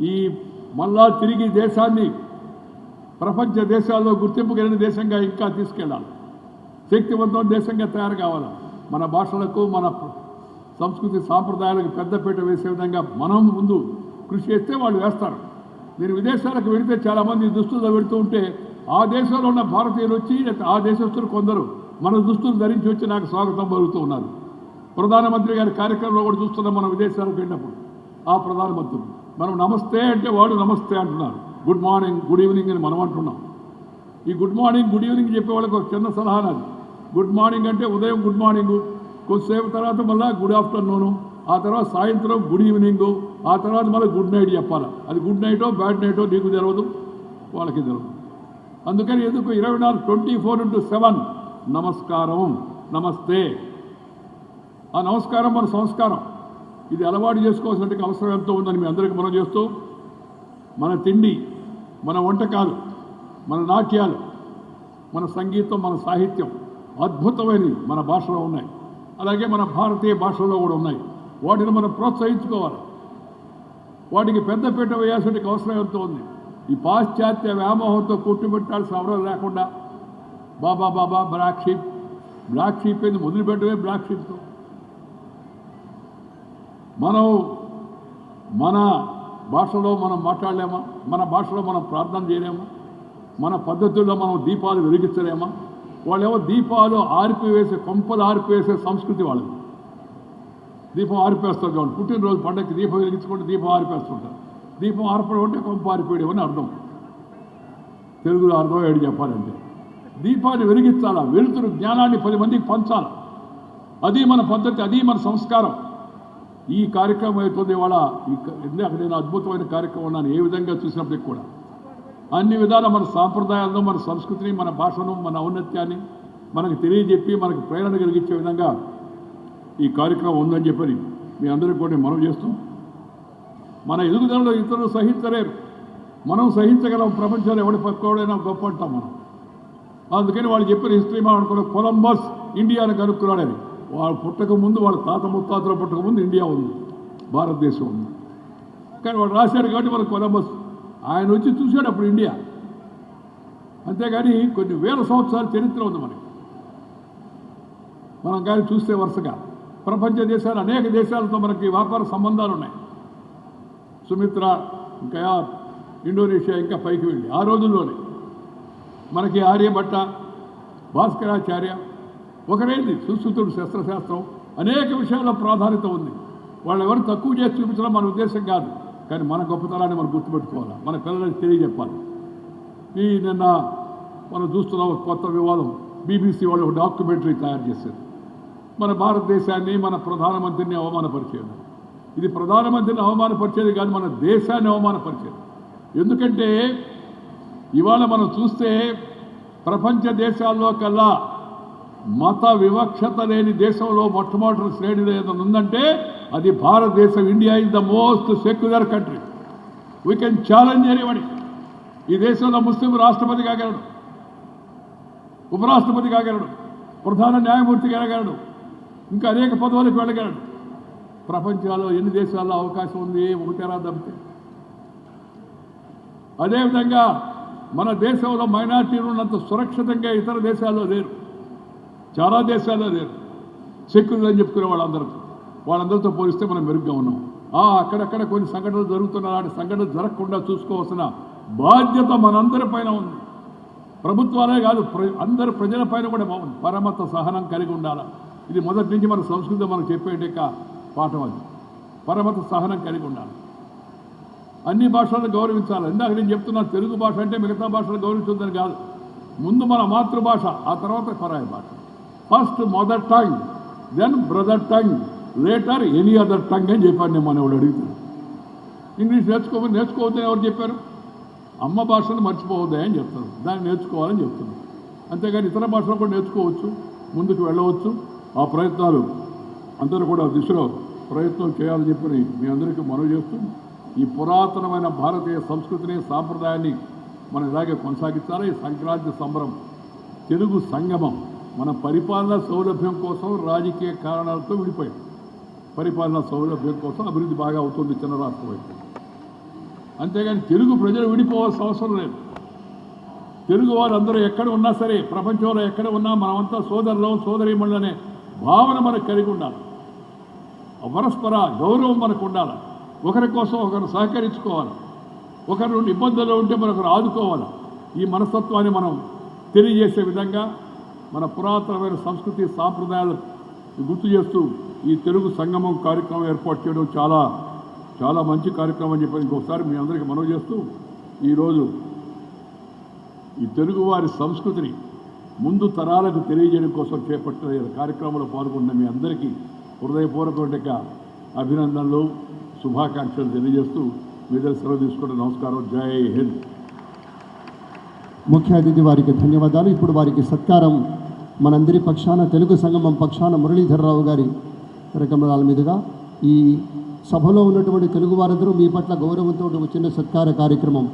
ఈ మళ్ళా తిరిగి దేశాన్ని ప్రపంచ దేశాల్లో గుర్తింపు కలిగిన దేశంగా ఇంకా తీసుకెళ్ళాలి. శక్తివంతమైన దేశంగా తయారు కావాలి. మన భాషలకు మన సంస్కృతి సాంప్రదాయాలకు పెద్దపీట వేసే విధంగా మనం ముందు కృషి చేస్తే వాళ్ళు వేస్తారు. నేను విదేశాలకు వెళితే చాలామంది దుస్తులు పెడుతూ ఉంటే ఆ దేశంలో ఉన్న భారతీయులు వచ్చి ఆ దేశస్తులు కొందరు మన దుస్తులు ధరించి వచ్చి నాకు స్వాగతం పలుకుతూ ఉన్నారు. ప్రధానమంత్రి గారి కార్యక్రమంలో కూడా చూస్తున్నాం మనం విదేశాలకు వెళ్ళినప్పుడు. ఆ ప్రధానమంత్రులు మనం నమస్తే అంటే వాడు నమస్తే అంటున్నారు గుడ్ మార్నింగ్ గుడ్ ఈవినింగ్ అని మనం అంటున్నాం. ఈ గుడ్ మార్నింగ్ గుడ్ ఈవినింగ్ చెప్పే వాళ్ళకి ఒక చిన్న సలహా నాది గుడ్ మార్నింగ్ అంటే ఉదయం గుడ్ మార్నింగ్ కొద్దిసేపు తర్వాత మళ్ళీ గుడ్ ఆఫ్టర్నూను ఆ తర్వాత సాయంత్రం గుడ్ ఈవినింగ్ ఆ తర్వాత మళ్ళీ గుడ్ నైట్ చెప్పాలి. అది గుడ్ నైటో బ్యాడ్ నైటో నీకు తెలియదు వాళ్ళకి తెలియదు అందుకని ఎందుకు ఇరవై నాలుగు ట్వంటీ ఫోర్ ఇంటూ సెవెన్ నమస్కారం నమస్తే. ఆ నమస్కారం మన సంస్కారం. ఇది అలవాటు చేసుకోవాల్సిన అవసరం ఎంతో ఉందని మీ అందరికీ మనం చేస్తూ మన తిండి మన వంటకాలు మన నాట్యాలు మన సంగీతం మన సాహిత్యం అద్భుతమైనవి మన భాషలో ఉన్నాయి. అలాగే మన భారతీయ భాషలో కూడా ఉన్నాయి. వాటిని మనం ప్రోత్సహించుకోవాలి. వాటికి పెద్దపీట వేయాల్సిన అవసరం ఎంతో ఉంది. ఈ పాశ్చాత్య వ్యామోహంతో కొట్టుబెట్టాల్సిన అవసరం లేకుండా baa baa black sheep black sheep ఏంది? మొదలుపెట్టవే బ్లాక్ షీప్తో. మనం మన భాషలో మనం మాట్లాడలేమా? మన భాషలో మనం ప్రార్థన చేయలేమా? మన పద్ధతుల్లో మనం దీపాలు వెలిగించలేమా? వాళ్ళేమో దీపాలు ఆరిపివేసే కొంపలు ఆరిపివేసే సంస్కృతి వాళ్ళది. దీపం ఆరిపేస్తారు కాబట్టి పుట్టినరోజు పండగకి దీపం వెలిగించుకుంటే దీపం ఆరిపేస్తుంటారు. దీపం ఆర్పడం అంటే కొంప ఆరిపోయడం అని అర్థం. తెలుగులో అర్థం ఏడు చెప్పాలంటే. దీపాన్ని వెలిగించాలా? వెలుతురు జ్ఞానాన్ని పది మందికి పంచాలి? అది మన పద్ధతి అది మన సంస్కారం. ఈ కార్యక్రమం అవుతుంది ఇవాళ. ఈ నేను అద్భుతమైన కార్యక్రమం ఉన్నాను? ఏ విధంగా చూసినప్పటికి కూడా. అన్ని విధాల మన సాంప్రదాయాలను మన సంస్కృతిని మన భాషను మన ఔన్నత్యాన్ని మనకు తెలియజెప్పి మనకు ప్రేరణ కలిగించే విధంగా ఈ కార్యక్రమం ఉందని చెప్పని మీ అందరికీ కూడా మనం చేస్తూ మన ఎదుగుదలలో ఇతరులు సహించలేరు. మనం సహించగలం ప్రపంచంలో ఎవడి పక్కోడైనా గొప్ప అంటాం మనం. అందుకని వాళ్ళు చెప్పిన హిస్టరీ మనం అనుకున్న కొలంబస్ ఇండియాను కనుక్కున్నాడని వాళ్ళు పుట్టకముందు వాళ్ళ తాత ముత్తాతలు పుట్టక ముందు ఇండియా ఉంది భారతదేశం ఉంది. కానీ వాడు రాశాడు కాబట్టి మన కొలంబస్. ఆయన వచ్చి చూశాడు అప్పుడు ఇండియా. అంతేగాని కొన్ని వేల సంవత్సరాల చరిత్ర ఉంది మనకి. మనం కానీ చూస్తే వరుసగా. ప్రపంచ దేశాలు అనేక దేశాలతో మనకి వ్యాపార సంబంధాలు ఉన్నాయి. సుమిత్ర ఇంకా ఇండోనేషియా ఇంకా పైకి వెళ్ళి. ఆ రోజుల్లోనే మనకి ఆర్యభట్ట భాస్కరాచార్య ఒకరేంది సుశ్రుతుడు శస్త్రశాస్త్రం. అనేక విషయాల్లో ప్రాధాన్యత ఉంది. వాళ్ళు ఎవరు తక్కువ చేసి చూపించడం మన ఉద్దేశం కాదు. కానీ మన గొప్పతనాన్ని మనం గుర్తుపెట్టుకోవాలి. మన పిల్లలకి తెలియజెప్పాలి. ఈ నిన్న మనం చూస్తున్నాం ఒక కొత్త వివాదం. బీబీసీ వాళ్ళు ఒక డాక్యుమెంటరీ తయారు చేశారు. మన భారతదేశాన్ని మన ప్రధానమంత్రిని అవమానపరిచేది. ఇది ప్రధానమంత్రిని అవమానపరిచేది కాదు మన దేశాన్ని అవమానపరిచేది. ఎందుకంటే ఇవాళ మనం చూస్తే ప్రపంచ దేశాల్లో కల్లా మత వివక్షత లేని దేశంలో మొట్టమొదటి శ్రేణిలో ఏదైనా ఉందంటే అది భారతదేశం India is the most secular country. We can challenge anybody ఈ దేశంలో ముస్లిం రాష్ట్రపతి కాగలడు ఉపరాష్ట్రపతి కాగలడు ప్రధాన న్యాయమూర్తి కాగలడు ఇంకా అనేక పదవులకు వెళ్ళగలడు ప్రపంచంలో ఎన్ని దేశాల్లో అవకాశం ఉంది? ఒకటేరా తప్పితే. అదేవిధంగా మన దేశంలో మైనార్టీలు ఉన్నంత సురక్షితంగా ఇతర దేశాల్లో లేరు. చాలా దేశాల్లో లేరు సెక్యులర్ అని చెప్పుకునే వాళ్ళందరూ. వాళ్ళందరితో పోలిస్తే మనం మెరుగ్గా ఉన్నాం. ఆ, అక్కడక్కడ కొన్ని సంఘటనలు జరుగుతున్న అలాంటి సంఘటనలు జరగకుండా చూసుకోవాల్సిన బాధ్యత మనందరి పైన ఉంది. ప్రభుత్వాలే కాదు ప్ర- అందరి ప్రజల పైన కూడా బాగుంది. పరమత సహనం కలిగి ఉండాలి? ఇది మొదటి నుంచి మన సంస్కృతి మనకు చెప్పేట పాఠం అది. పరమత సహనం కలిగి ఉండాలి. అన్ని భాషలను గౌరవించాలి. ఇందాక నేను చెప్తున్నా తెలుగు భాష అంటే మిగతా భాషలు గౌరవించొద్దని కాదు. ముందు మన మాతృభాష ఆ తర్వాత పరాయి భాష. First mother tongue then brother tongue later any other tongue అని చెప్పాను నేను మన వాడు ఇంగ్లీష్ నేర్చుకోమని నేర్చుకోవద్దని ఎవరు చెప్పారు? అమ్మ భాషను మర్చిపోవద్దే అని చెప్తారు. దాన్ని నేర్చుకోవాలని చెప్తున్నారు. అంతేగాని ఇతర భాషలు కూడా నేర్చుకోవచ్చు ముందుకు వెళ్ళవచ్చు. ఆ ప్రయత్నాలు అందరూ కూడా దిశలో ప్రయత్నం చేయాలని చెప్పి మీ అందరికీ మనవి చేస్తూ ఈ పురాతనమైన భారతీయ సంస్కృతిని సాంప్రదాయాన్ని మనం ఇలాగే కొనసాగించాలి? ఈ సంక్రాంతి సంబరం తెలుగు సంగమం మన పరిపాలనా సౌలభ్యం కోసం రాజకీయ కారణాలతో విడిపోయాం. పరిపాలనా సౌలభ్యం కోసం అభివృద్ధి బాగా అవుతుంది చిన్న రాష్ట్రం వైపు అంతేగాని తెలుగు ప్రజలు విడిపోవాల్సిన అవసరం లేదు. తెలుగు వారందరూ ఎక్కడ ఉన్నా సరే ప్రపంచంలో ఎక్కడ ఉన్నా మనమంతా సోదరులం సోదరిమణులు అనే భావన మనకు కలిగి ఉండాలి. పరస్పర గౌరవం మనకు ఉండాలి. ఒకరి కోసం ఒకరు సహకరించుకోవాలి. ఒకరి నుండి ఇబ్బందుల్లో ఉంటే మరొకరు ఆదుకోవాలి. ఈ మనస్తత్వాన్ని మనం తెలియజేసే విధంగా మన పురాతనమైన సంస్కృతి సాంప్రదాయాలు గుర్తు చేస్తూ ఈ తెలుగు సంగమం కార్యక్రమం ఏర్పాటు చేయడం చాలా చాలా మంచి కార్యక్రమం అని చెప్పి ఇంకొకసారి మీ అందరికీ మనవి చేస్తూ ఈరోజు ఈ తెలుగువారి సంస్కృతిని ముందు తరాలకు తెలియజేయడం కోసం చేపట్టిన కార్యక్రమంలో పాల్గొన్న మీ అందరికీ హృదయపూర్వక అభినందనలు శుభాకాంక్షలు తెలియజేస్తూ మీ దగ్గర సెలవు తీసుకుంటే నమస్కారం. జై హింద్. ముఖ్య అతిథి వారికి ధన్యవాదాలు. ఇప్పుడు వారికి సత్కారం మనందరి పక్షాన తెలుగు సంగమం పక్షాన మురళీధరరావు గారి రకమరాల మీదుగా. ఈ సభలో ఉన్నటువంటి తెలుగు వారందరూ మీ పట్ల గౌరవంతో ఒక చిన్న సత్కార కార్యక్రమం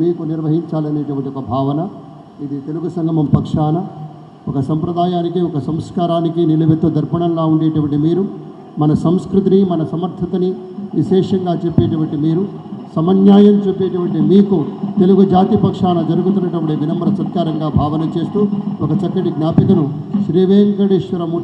మీకు నిర్వహించాలనేటువంటి ఒక భావన. ఇది తెలుగు సంగమం పక్షాన ఒక సంప్రదాయానికి ఒక సంస్కారానికి నిలువెత్తు దర్పణంలా ఉండేటువంటి మీరు మన సంస్కృతిని మన సమర్థతని విశేషంగా చెప్పేటువంటి మీరు సమన్యాయం చూపేటువంటి మీకు తెలుగు జాతి పక్షాన జరుగుతున్నటువంటి వినమ్ర సత్కారంగా భావన చేస్తూ ఒక చక్కటి జ్ఞాపికను శ్రీ వెంకటేశ్వర